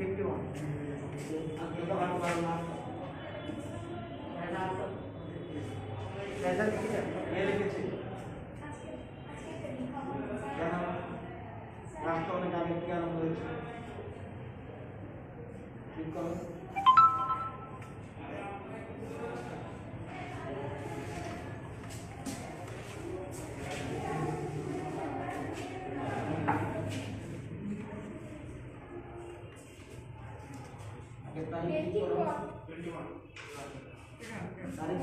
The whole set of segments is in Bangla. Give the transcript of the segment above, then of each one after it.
51. Ang totoo ang mga laptop. Laptop. আগে তারিখ ঠিক করো তারিখ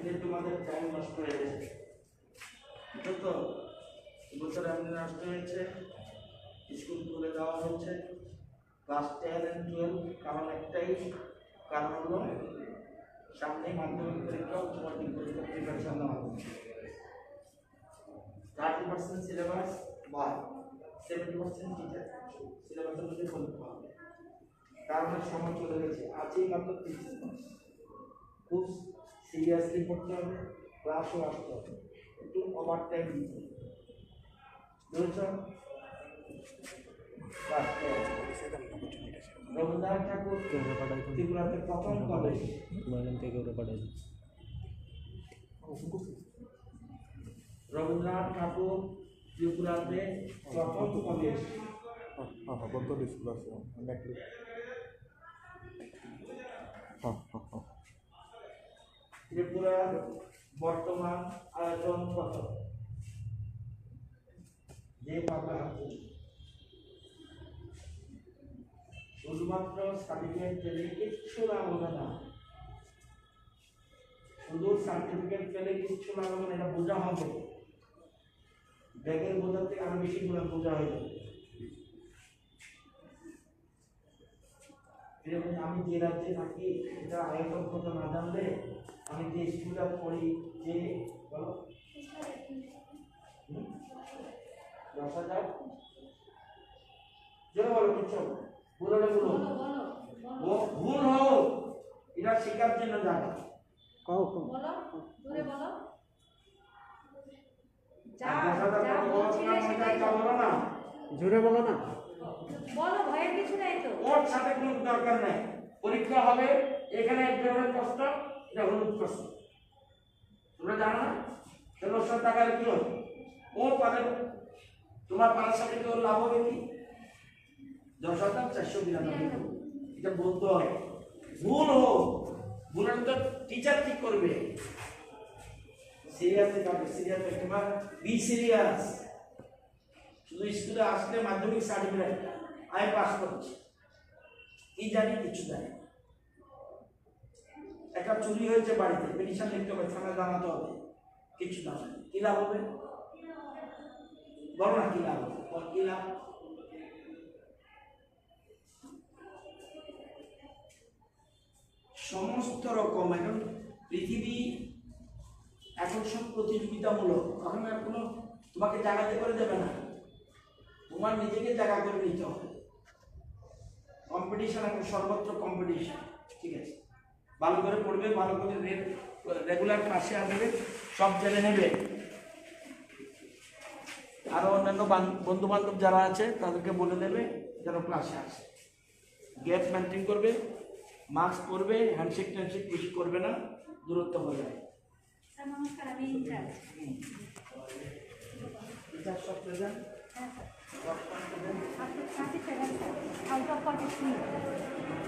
এমনি তোমাদের টাইম নষ্ট হয়ে গেছে। তো? এবছর এমনি নষ্ট হয়েছে। স্কুল খুলে দেওয়া হচ্ছে ক্লাস টেন অ্যান্ড টুয়েলভ কারণ একটাই কারণ হলো সামনে মাধ্যমিক পরীক্ষা, উচ্চ মাধ্যমিক পরীক্ষা প্রিপারেশন নেওয়া থার্টি পার্সেন্ট সিলেবাস বা সেভেন্টি পার্সেন্ট টিচার সিলেবাসের মধ্যে করতে হবে। তার মানে সময় চলে গেছে। আজই মাত্র তিরিশ খুব সিরিয়াসলি পড়তে হবে ক্লাসও আসতে হবে একটু ওভার টাইম দিতে হবে। রবীন্দ্রনাথ ঠাকুর ত্রিপুরাতে প্রথম কলেজ রবীন্দ্রনাথ ঠাকুর ত্রিপুরাতে প্রথম কবে ত্রিপুরার বর্তমান আয়তন কত? যে পাবে হাতে। শুধুমাত্র সার্টিফিকেট পেলে কিচ্ছু লাভ হবে না। শুধু সার্টিফিকেট পেলে কিচ্ছু লাভ হবে না, এটা বোঝা হবে। ব্যাগের বোঝার থেকে আরও বেশি গুলো বোঝা হয়ে যাবে। আমি যে রাজ্যে থাকি, এটা আয়তন কত না জানলে আমি যে স্কুলে পড়ি যে বলো। দশ হাজার জোরে বলো কিচ্ছু ভুল হলে ও ভুল হোক। এটা শেখার জন্য জানা। কাও কাও। বলো জোরে বলো। জোরে বলো না। বলো ভয়ের কিছু নাই তো। ওর সাথে কোনো দরকার নাই। পরীক্ষা হবে এখানে এক ধরনের কষ্ট। এটা হলুদ কষ্ট তোমরা জানো না? সাথে টাকার কি হবে? ও পাবে তোমার পাড়ার সাথে ওর লাভ হবে কি? দশ হাজার চারশো বিরানব্বই। এটা বলতে হয়। ভুল হোক। ভুল তো টিচার ঠিক করবে। সিরিয়াসলি পাবে সিরিয়াস তোমার বি সিরিয়াস শুধু স্কুলে আসলে মাধ্যমিক সার্টিফিকেট আমি পাস করছি। কি জানি, কিছু জানি। একটা চুরি হয়েছে বাড়িতে পিটিশন লিখতে হবে, থানায় জানাতে হবে। কিছু না। কি লাভ হবে? বলো না কি লাভ হবে? কি লাভ? সমস্ত রকম এখন পৃথিবী এখন সব প্রতিযোগিতামূলক। এখন আর কোনো তোমাকে জায়গাতে করে দেবে না। তোমার নিজেকে জায়গা করে নিতে হবে। কম্পিটিশন এখন সর্বত্র কম্পিটিশন ঠিক আছে। ভালো করে পড়বে ভালো করে রেগুলার ক্লাসে আসবে সব জেনে নেবে। আরও অন্যান্য বন্ধু বান্ধব যারা আছে তাদেরকে বলে দেবে যেন ক্লাসে আসে। গ্যাপ মেনটেন করবে মাস্ক পরবে হ্যান্ডশেক ট্যান্ডশেক বেশি করবে না দূরত্ব হয়ে যাবে। হ্যাঁ, Out of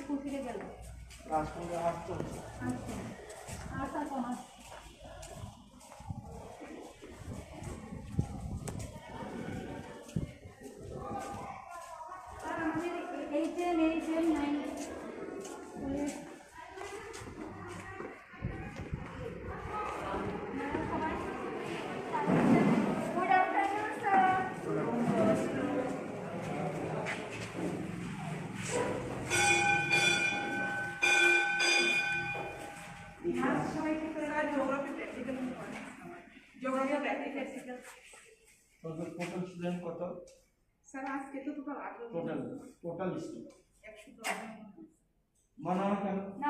স্কুল থেকে গেল। ক্লাস কোন আসতে স্যার আজকে তো টোটাল টোটাল টোটাল মনে হয় কেন? না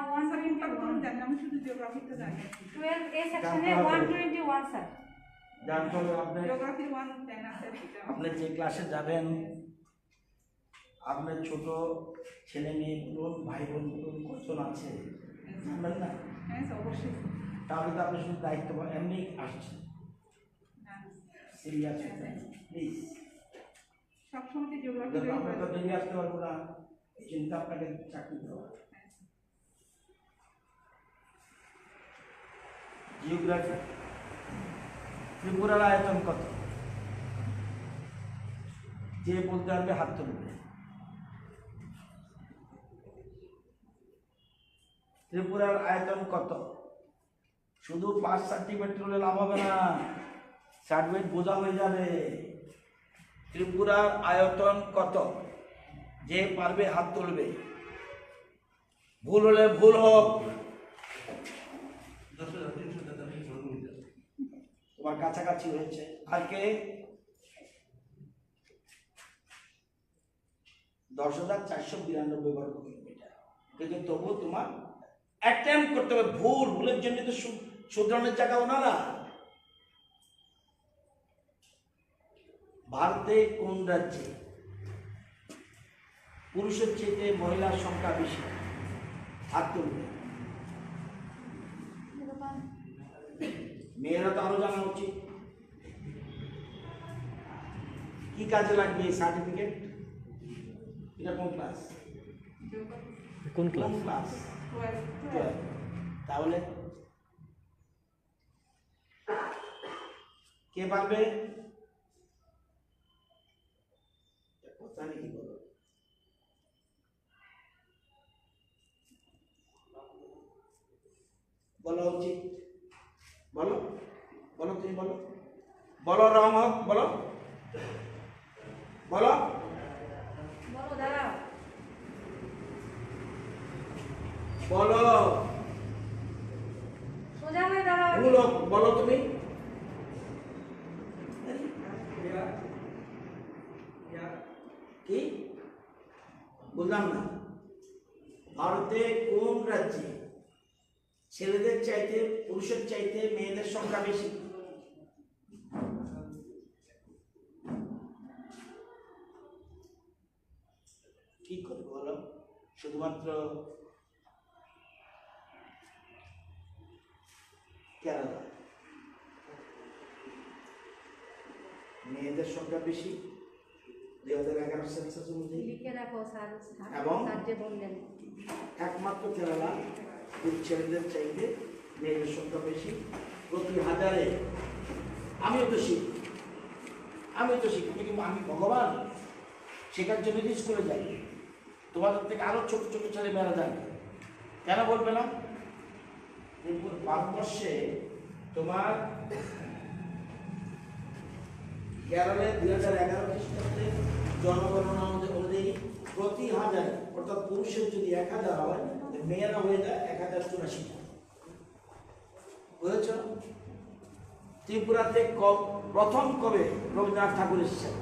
জানি আমি শুধু জিওগ্রাফিতে জানি। এ সেকশনে স্যার জানতে হবে আপনি জিওগ্রাফির যে ক্লাসে যাবেন আপনার ছোট ছেলে মেয়ে বলুন ভাই বোন বলুন কজন আছে? জানবেন না? হ্যাঁ স্যার অবশ্যই। তাহলে তো আপনি শুধু দায়িত্ব এমনি আসছেন। সিরিয়াস প্লিজ সবসময় জিওগ্রাফি আমরা তো ডেলি আসতে পারব না। এই চিন্তা আপনাকে চাকরি দেওয়া। জিওগ্রাফি ত্রিপুরার আয়তন কত? যে বলতে পারবে হাত তুলবে। ত্রিপুরার আয়তন কত? শুধু পাঁচ সার্টিফিকেট হলে লাভ হবে না। সার্টিফিকেট বোঝা হয়ে যাবে। ত্রিপুরার আয়তন কত? যে পারবে হাত তুলবে। ভুল হলে ভুল হোক। তোমার কাছাকাছি হয়েছে। আর কে? দশ হাজার চারশো বিরানব্বই বর্গ কিলোমিটার। কিন্তু তবুও তোমার অ্যাটেম্প করতে হবে। ভুল ভুলের জন্য তো শু- শুধরানোর জায়গা ওনারা। ভারতে কোন রাজ্যে? পুরুষের চেয়ে মহিলার সংখ্যা বেশি। হাত তুলবে মেয়েরা তো আরও জানা উচিত। কি কাজে লাগবে এই সার্টিফিকেট এটা কোন ক্লাস কোন ক্লাস ক্লাস তাহলে কে পারবে কথা নাকি বলো বলা উচিত বলো বলো তুমি বলো বলো রং হোক বলো বলো বলো দাঁড়াও বলো সোজা হয়ে দাঁড়াও ভুল হোক বলো তুমি কি বললাম না ভারতে কোন রাজ্যে ছেলেদের চাইতে পুরুষের চাইতে মেয়েদের সংখ্যা বেশি। কি করে বলো? শুধুমাত্র কেরালা মেয়েদের সংখ্যা বেশি দুই হাজার এগারো সেন্সাস অনুযায়ী। এবং? বললেন। একমাত্র কেরালা। ছেলেদের চাইতে মেয়েদের সংখ্যা বেশি। প্রতি হাজারে আমিও তো শিখি। আমিও তো শিখি, কিন্তু আমি ভগবান। শেখার জন্য তো স্কুলে যাই, তোমাদের থেকে আরও ছোট ছোট ছেলে মেয়েরা যায় কেন বলবে না? ভারতবর্ষে তোমার কেরলে দুই হাজার এগারো খ্রিস্টাব্দে জনগণনা অনুযায়ী প্রতি হাজার, অর্থাৎ পুরুষের যদি এক হাজার হয় মেয়েরা হয়ে যায় এক হাজার চুরাশিটা বুঝেছ? ত্রিপুরাতে প্রথম কবে রবীন্দ্রনাথ ঠাকুর এসেছেন?